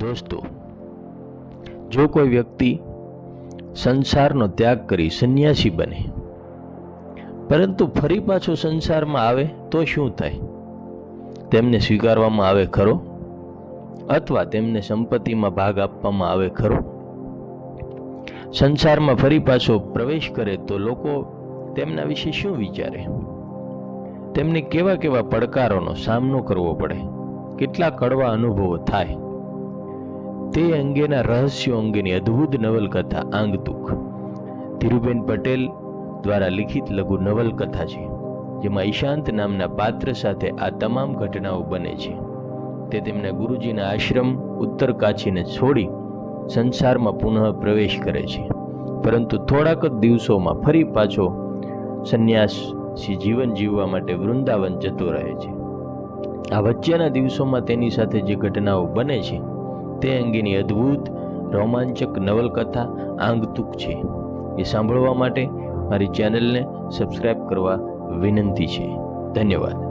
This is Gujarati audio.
દોસ્તો, જો કોઈ વ્યક્તિ સંસારનો ત્યાગ કરી સંન્યાસી બને, પરંતુ ફરી પાછો સંસારમાં આવે તો શું થાય? તેમને સ્વીકારવામાં આવે ખરો? અથવા તેમને સંપત્તિમાં ભાગ આપવામાં આવે ખરો? સંસારમાં ફરી પાછો પ્રવેશ કરે તો લોકો તેમના વિશે શું વિચારે? તેમને કેવા કેવા પડકારોનો સામનો કરવો પડે? કેટલા કડવા અનુભવો થાય? તે અંગેના રહસ્યો અંગેની અદ્ભુત નવલકથા આંગતુક. ધીરુબેન પટેલ દ્વારા લિખિત લઘુ નવલકથા છે, જેમાં ઈશાંત નામના પાત્ર સાથે આ તમામ ઘટનાઓ બને છે. તે તેમના ગુરુજીના આશ્રમ, ઉત્તર કાશીને છોડી સંસારમાં પુનઃ પ્રવેશ કરે છે. પરંતુ થોડાક જ દિવસોમાં ફરી પાછો સંન્યાસી જીવન જીવવા માટે વૃંદાવન જતો રહે છે. આ વચ્ચેના દિવસોમાં તેની સાથે જે ઘટનાઓ બને છે તે અંગેની અદ્ભુત રોમાંચક નવલકથા આંગતુક છે. એ સાંભળવા માટે મારી ચેનલને સબસ્ક્રાઈબ કરવા વિનંતી છે. ધન્યવાદ.